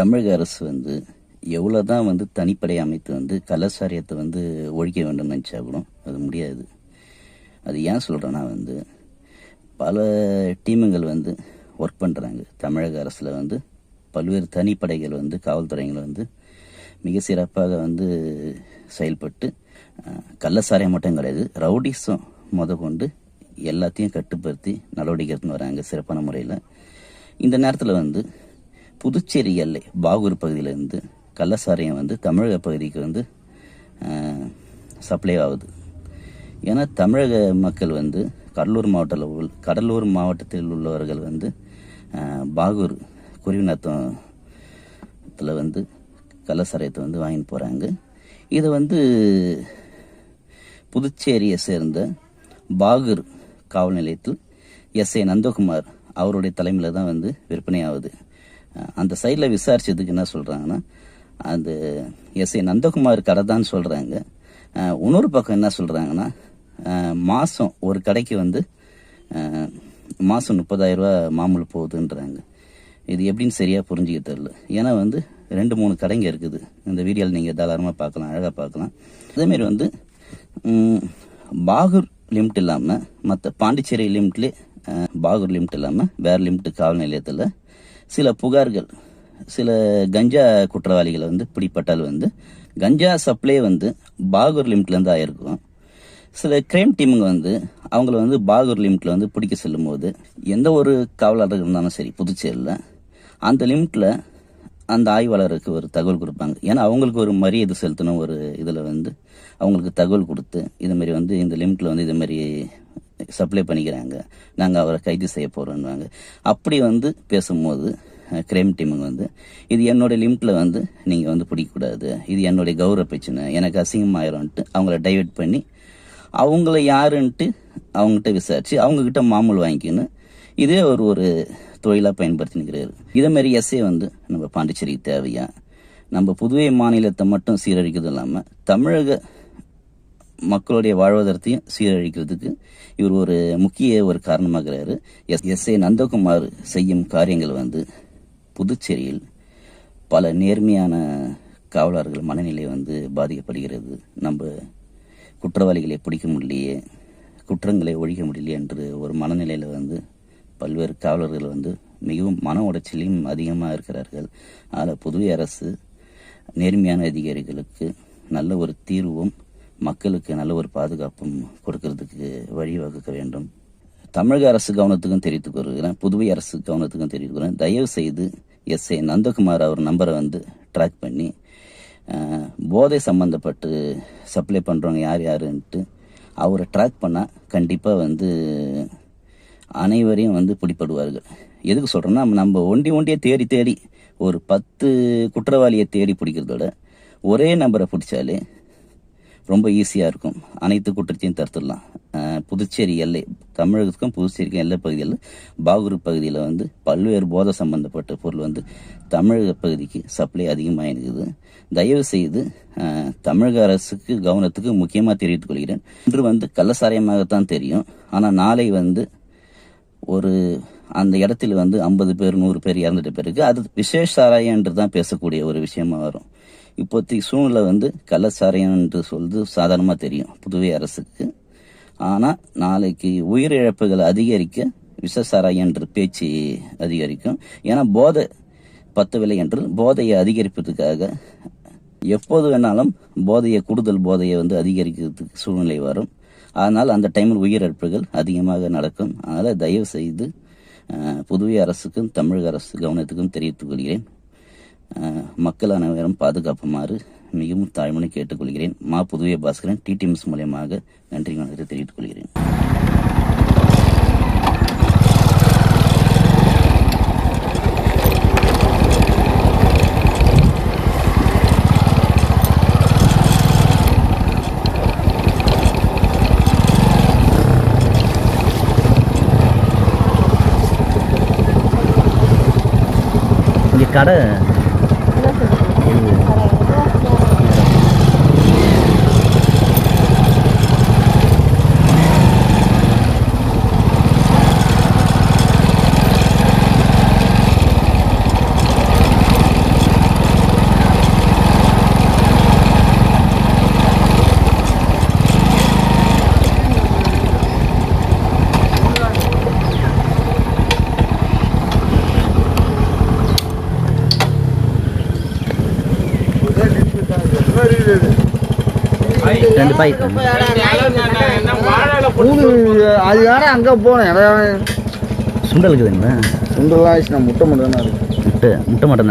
தமிழக அரசு வந்து எவ்வளோ தான் வந்து தனிப்படை அமைத்து வந்து கலாச்சாரியத்தை வந்து ஒழிக்க வேண்டும் நினச்சா கூட அது முடியாது. அது ஏன் சொல்கிறேன்னா வந்து பல டீமுங்கள் வந்து ஒர்க் பண்ணுறாங்க தமிழக அரசில் வந்து பல்வேறு தனிப்படைகள் வந்து காவல்துறைகள் வந்து மிக சிறப்பாக வந்து செயல்பட்டு அஹ், மட்டும் கிடையாது ரவுடிஸும் முத கொண்டு எல்லாத்தையும் கட்டுப்படுத்தி நடவடிக்கை எடுத்துன்னு வராங்க சிறப்பான முறையில். இந்த நேரத்தில் வந்து புதுச்சேரி எல்லை பாகூர் பகுதியிலேருந்து கள்ளசாரியம் வந்து தமிழக பகுதிக்கு வந்து சப்ளை ஆகுது. ஏன்னா தமிழக மக்கள் வந்து கடலூர் மாவட்டத்தில் உள்ள கடலூர் மாவட்டத்தில் உள்ளவர்கள் வந்து பாகூர் குருவிநாத்தத்தில் வந்து கள்ளசாரியத்தை வந்து வாங்கிட்டு போகிறாங்க இதை வந்து புதுச்சேரியை சேர்ந்த பாகூர் காவல் நிலையத்தில் எஸ் ஏ நந்தகுமார் அவருடைய தலைமையில் தான் வந்து விற்பனை ஆகுது. அந்த சைடில் விசாரிச்சதுக்கு என்ன சொல்கிறாங்கன்னா அந்த எஸ் ஏ நந்தகுமார் கடை தான் சொல்கிறாங்க இன்னொரு பக்கம் என்ன சொல்கிறாங்கன்னா மாதம் ஒரு கடைக்கு வந்து மாதம் முப்பதாயிரரூபா மாமூல் போகுதுன்றாங்க. இது எப்படின்னு சரியாக புரிஞ்சிக்க தெரில ஏன்னா வந்து ரெண்டு மூணு கடைங்க இருக்குது. இந்த வீடியோவில் நீங்கள் தாராளமாக பார்க்கலாம் அழகாக பார்க்கலாம். அதேமாரி வந்து பாகூர் லிமிட் இல்லாமல் மற்ற பாண்டிச்சேரி லிமிட்லேயே பாகூர் லிமிட் இல்லாமல் வேறு லிமிட் காவல் நிலையத்தில் சில புகார்கள் சில கஞ்சா குற்றவாளிகளை வந்து பிடிப்பட்டால் வந்து கஞ்சா சப்ளை வந்து பாகூர் லிமிட்லேருந்து ஆயிருக்கும். சில கிரைம் டீமுங்க வந்து அவங்கள வந்து பாகூர் லிமிட்டில் வந்து பிடிக்க செல்லும் போது எந்த ஒரு காவலாளர் இருந்தாலும் சரி புதுச்சேரியில் அந்த லிமிட்டில் அந்த ஆய்வாளருக்கு ஒரு தகவல் கொடுப்பாங்க. ஏன்னா அவங்களுக்கு ஒரு மரியாதை செலுத்தணும் ஒரு இதில் வந்து அவங்களுக்கு தகவல் கொடுத்து இதுமாரி மாதிரி வந்து இந்த லிமிட்டில் வந்து இதுமாரி மாதிரி சப்ளை பண்ணிக்கிறாங்க. நாங்கள் அவரை கைது செய்ய போகிறோன்னுவாங்க அப்படி வந்து பேசும்போது கிரைம் டீமுங்க வந்து இது என்னோட லிமிட்டில் வந்து நீங்கள் வந்து பிடிக்கக்கூடாது. இது என்னுடைய கௌரவ பிரச்சனை. எனக்கு அசிங்கமாயிரும்ன்ட்டு அவங்கள டைவர்ட் பண்ணி அவங்கள யாருன்ட்டு அவங்ககிட்ட விசாரிச்சு அவங்கக்கிட்ட மாமூல் வாங்கிக்கின்னு இதே ஒரு ஒரு தொழிலாக பயன்படுத்தி நிற்கிறாரு இதே எஸ்ஏ வந்து நம்ம பாண்டிச்சேரிக்கு தேவையா? நம்ம புதுவை மாநிலத்தை மட்டும் சீரழிக்கிறது இல்லாமல் தமிழக மக்களுடைய வாழ்வாதாரத்தையும் சீரழிக்கிறதுக்கு இவர் ஒரு முக்கிய ஒரு காரணமாகிறாரு. எஸ் எஸ் ஏ நந்தகுமார் செய்யும் காரியங்கள் வந்து புதுச்சேரியில் பல நேர்மையான காவலர்கள் மனநிலை வந்து பாதிக்கப்படுகிறது. நம்ம குற்றவாளிகளை பிடிக்க முடியலையே குற்றங்களை ஒழிக்க முடியலையே என்று ஒரு மனநிலையில் வந்து பல்வேறு காவலர்கள் வந்து மிகவும் மன உடைச்சலையும் அதிகமாக இருக்கிறார்கள். அதில் புதுவை அரசு நேர்மையான அதிகாரிகளுக்கு நல்ல ஒரு தீர்வும் மக்களுக்கு நல்ல ஒரு பாதுகாப்பும் கொடுக்கறதுக்கு வழிவகுக்க வேண்டும். தமிழக அரசு கவனத்துக்கும் தெரிவித்துக் கொள்கிறேன். புதுவை அரசு கவனத்துக்கும் தெரிவித்துக் கொள்கிறேன். தயவு செய்து எஸ் ஏ நந்தகுமார் அவர் நம்பரை வந்து ட்ராக் பண்ணி போதை சம்பந்தப்பட்டு சப்ளை பண்ணுறவங்க யார் யாருன்ட்டு அவரை ட்ராக் பண்ணால் கண்டிப்பாக வந்து அனைவரையும் வந்து பிடிப்படுவார்கள் எதுக்கு சொல்கிறேன்னா நம்ம ஒண்டி ஒண்டியே தேடி தேடி ஒரு பத்து குற்றவாளியை தேடி பிடிக்கிறதோட ஒரே நம்பரை பிடிச்சாலே ரொம்ப ஈஸியாக இருக்கும். அனைத்து குற்றத்தையும் தடுத்துடலாம். புதுச்சேரி எல்லை தமிழகத்துக்கும் புதுச்சேரிக்கும் எல்லை பகுதியில் பாகூர் பகுதியில் வந்து பல்வேறு போதை சம்பந்தப்பட்ட பொருள் வந்து தமிழக பகுதிக்கு சப்ளை அதிகமாக இருக்குது. தயவு செய்து தமிழக அரசுக்கு கவனத்துக்கு முக்கியமாக தெரிவித்துக் கொள்கிறேன். இன்று வந்து கள்ளசாரியமாகத்தான் தெரியும். ஆனால் நாளை வந்து ஒரு அந்த இடத்துல வந்து ஐம்பது பேர் நூறு பேர் இறந்துட்டு பிறகு அது விசேஷ சாராயன்று என்று தான் பேசக்கூடிய ஒரு விஷயமா வரும். இப்போதைக்கு சூழ்நிலை வந்து கள்ளச்சாரையம் என்று சொல்வது சாதாரணமாக தெரியும் புதுவை அரசுக்கு. ஆனால் நாளைக்கு உயிரிழப்புகள் அதிகரிக்க விஷசாராயம் என்ற பேச்சு அதிகரிக்கும். ஏன்னா போதை பத்தவில்லை என்று போதையை அதிகரிப்பதற்காக எப்போது வேணாலும் போதையை கூடுதல் போதையை வந்து அதிகரிக்கிறதுக்கு சூழ்நிலை வரும். அதனால் அந்த டைமில் உயிரிழப்புகள் அதிகமாக நடக்கும். அதனால் தயவு செய்து புதுவை அரசுக்கும் தமிழக அரசு கவனத்துக்கும் தெரிவித்துக் கொள்கிறேன். மக்களான மக்கள் அனைவரும் பாதுகாப்புமாறு மிகவும் தாழ்மனை கேட்டுக்கொள்கிறேன். மா புதுவை பாஸ்கரன் டிடிஎம்எஸ் மூலியமாக நன்றி வணக்கத்தை தெரிவித்துக் கொள்கிறேன். 話すん。です、ரெண்டு பாக்கெட் மூணு அது வேற அங்கே போனேன். சுண்டல் இருக்குதுங்களா சுண்டெல்லாம் ஆயிடுச்சு. நான் முட்டை மட்டும் தானே இருக்கு. முட்டை முட்டை மட்டும்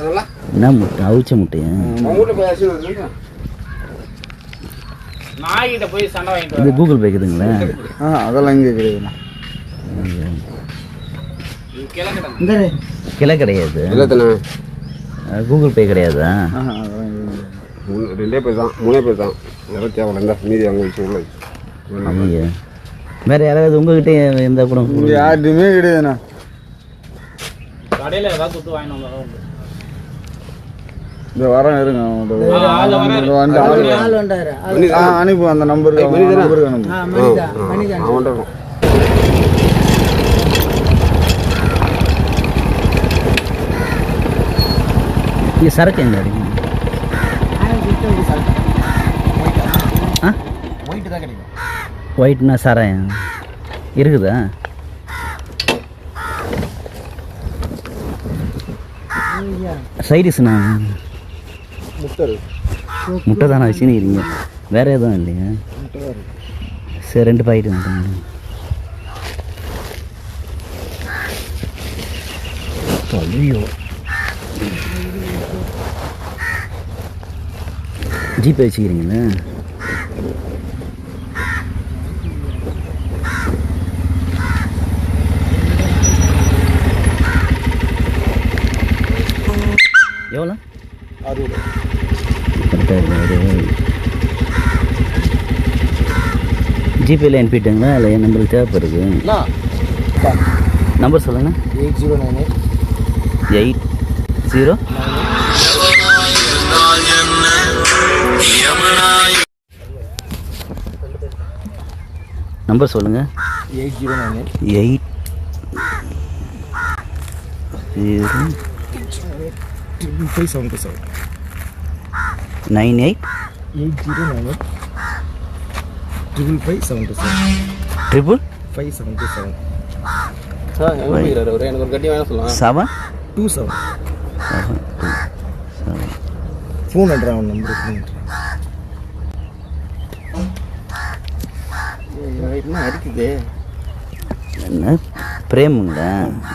அதெல்லாம். என்ன முட்டை? அவிச்ச முட்டையா? இது கூகுள் பே இருக்குதுங்களா. ஆ அதெல்லாம் இங்கே கிடையாதுண்ணா கிளை கிடையாது. கூகுள் பே கிடையாதா? ரெண்டே பேர் தான் மூணே பேர் தான். யாரும் தேவையில்ல இந்த மீதி அங்கே வச்சு உள்ள வை. ஐயா. வேற யாராவது உங்ககிட்ட இருந்தால் கூட இங்கே யார்கிட்டையுமே கிடையாதுண்ணா. கடையில் ஏதாவது கொடுத்து உண்டு. இந்த இருங்க ஆ அனுப்பு அந்த நம்பருக்கு நம்பருக்கு அனுப்பு. ஆ, ஆ, அவன்கிட்ட இருக்கும் இங்கே சரக்கு எங்க இருக்கு ஒயிட்னா சாராயம் இருக்குதா சைடிஸ்ண்ணா முட்டை தானே வச்சுன்னு வேற எதுவும் இல்லையா சரி ரெண்டு பாக்கெட் மட்டும் ஐயோ ஜிபே வச்சுக்கிறீங்களா எவ்வளோ? கரெக்டாக இருக்கு ஜிபேல அனுப்பிட்டுங்களா இல்லை என் நம்பருக்கு தேவைப்படுது. நம்பர் சொல்லுங்கள் eight zero nine eight. Eight zero. Number சொல்லுங்கள் eight zero. Nine eight. Zero triple. Five seven two seven nine eight eight zero nine eight triple five seven two seven triple five seven two seven sir எங்கே போய்க்கிறாரு ஒரு எனக்கு ஒரு கட்டி வேணும் சொல்லலாம் seven. Two seven phone அட்ரா அவன் நம்பர் ஃபோன் என்ன அடிக்குது? என்ன? பிரேமுங்களா?